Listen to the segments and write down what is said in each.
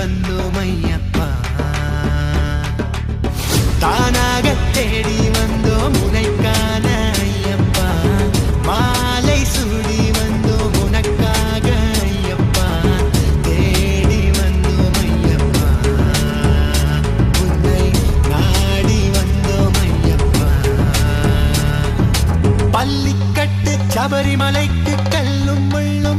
வந்தோம் ஐயப்பா தானாக தேடி வந்தோம் உனைக்கான ஐயப்பா. மாலை சூடி வந்தோம் உனக்காக ஐயப்பா. தேடி வந்தோம் ஐயப்பா உன்னை நாடி வந்தோம் ஐயப்பா பள்ளிக்கட்டு சபரிமலைக்கு கல்லும் முள்ளும்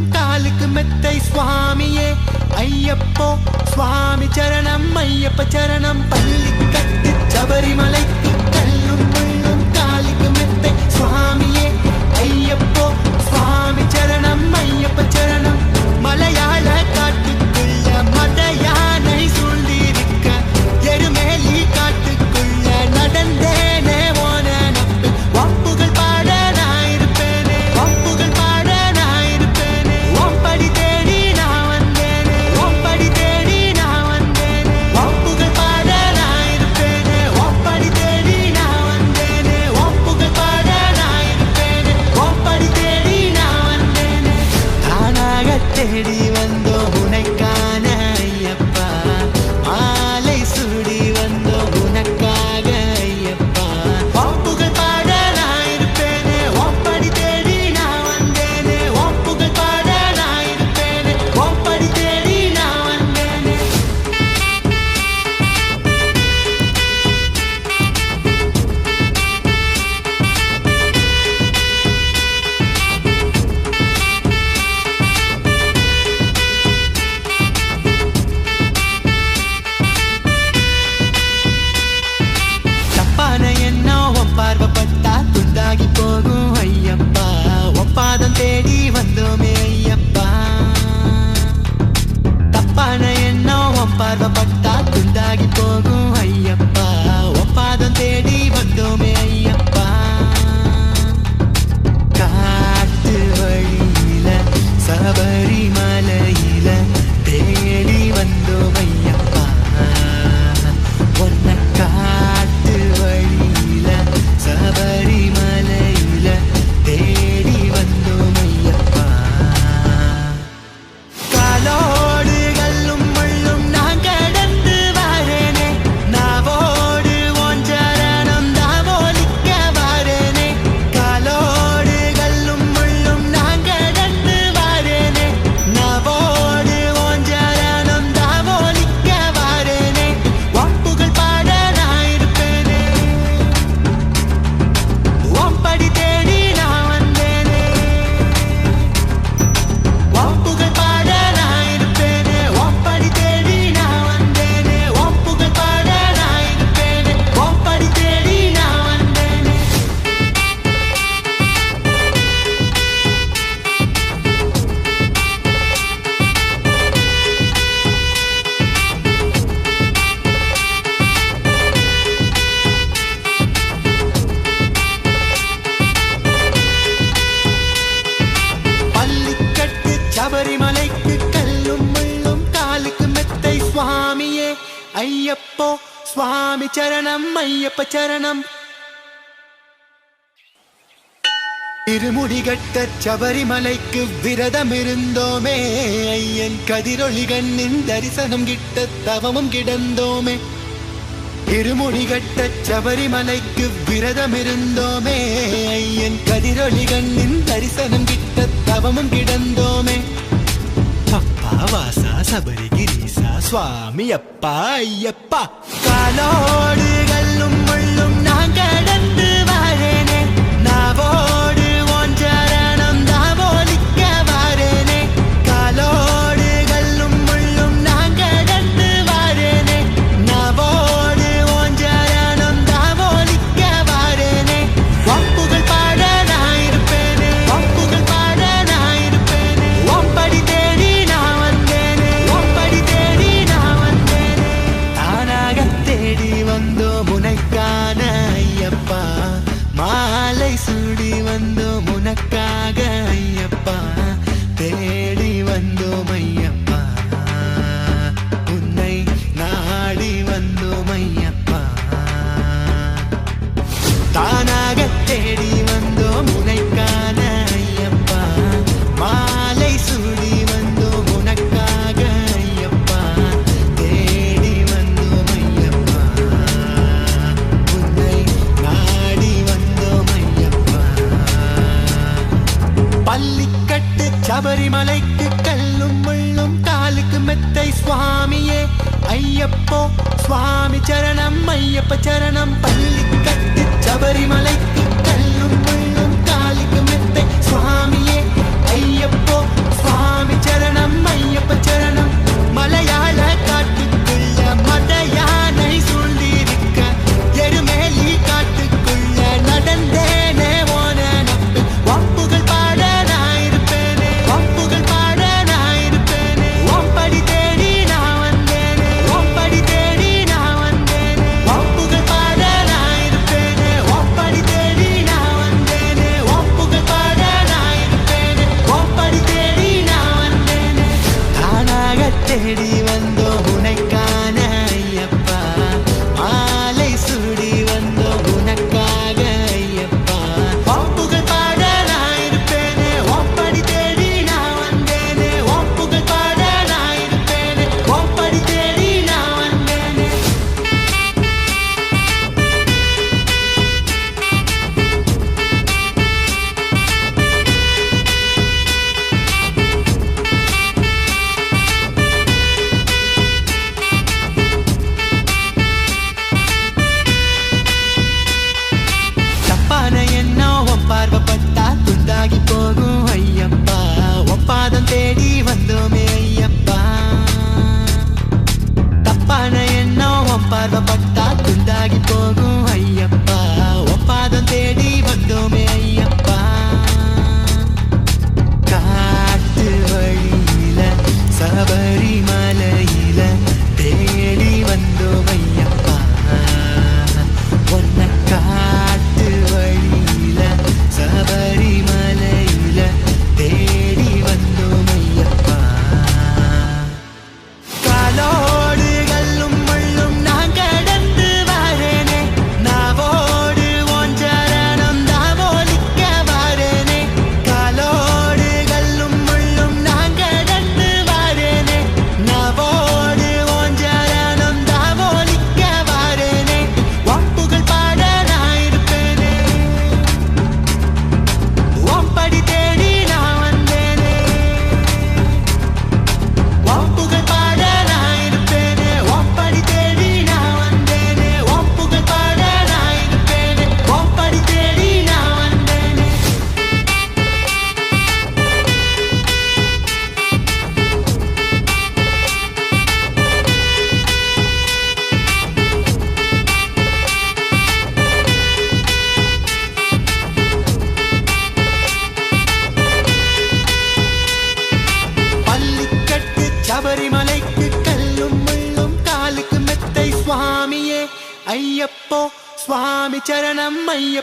மெத்தை சுவாமியே. ஐயப்போ சுவாமி சரணம் ஐயப்ப சரணம். பள்ளிக்கட்டு சபரிமலைக்கு கல்லும் முள்ளும் காலுக்கு மெத்தை சுவாமியே. ஐயப்போ சுவாமி சரணம் ஐயப்ப சரணம். மலையாள out of my சபரிமலைக்கு கல்லும் முள்ளும் காலுக்கு மெத்தை சுவாமியே. ஐயப்போ சுவாமி சரணம் ஐயப்ப சரணம். திருமுடிகட்ட சபரிமலைக்கு விரதம் இருந்தோமே ஐயன் கதிரொளி கண்ணின் தரிசனம் கிட்ட தவமும் கிடந்தோமே. திருமுடிகட்ட சபரிமலைக்கு விரதம் இருந்தோமே ஐயன் கதிரொளி கண்ணின் தரிசனம் கிட்ட தவமும் கிடந்தோமே. அப்பா வாசா சபரிகிரீசா சுவாமி அப்பா ஐயப்பா காலோடு சூடி வந்தோம் உனக்காக.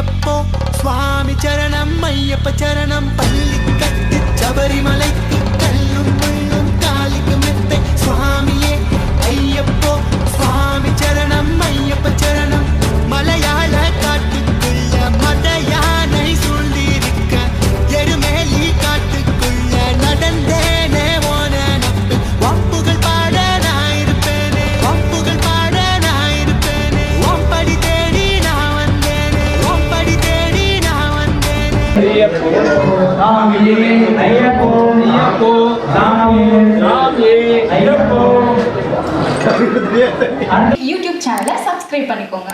అయ్యప్పో స్వామి చరణం అయ్యప్ప చరణం పల్లి ஐயப்போ சாமியே ஐயப்போ ஐயப்போ சாமியே சாமியே யூடியூப் சேனலை சப்ஸ்கிரைப் பண்ணிக்கோங்க.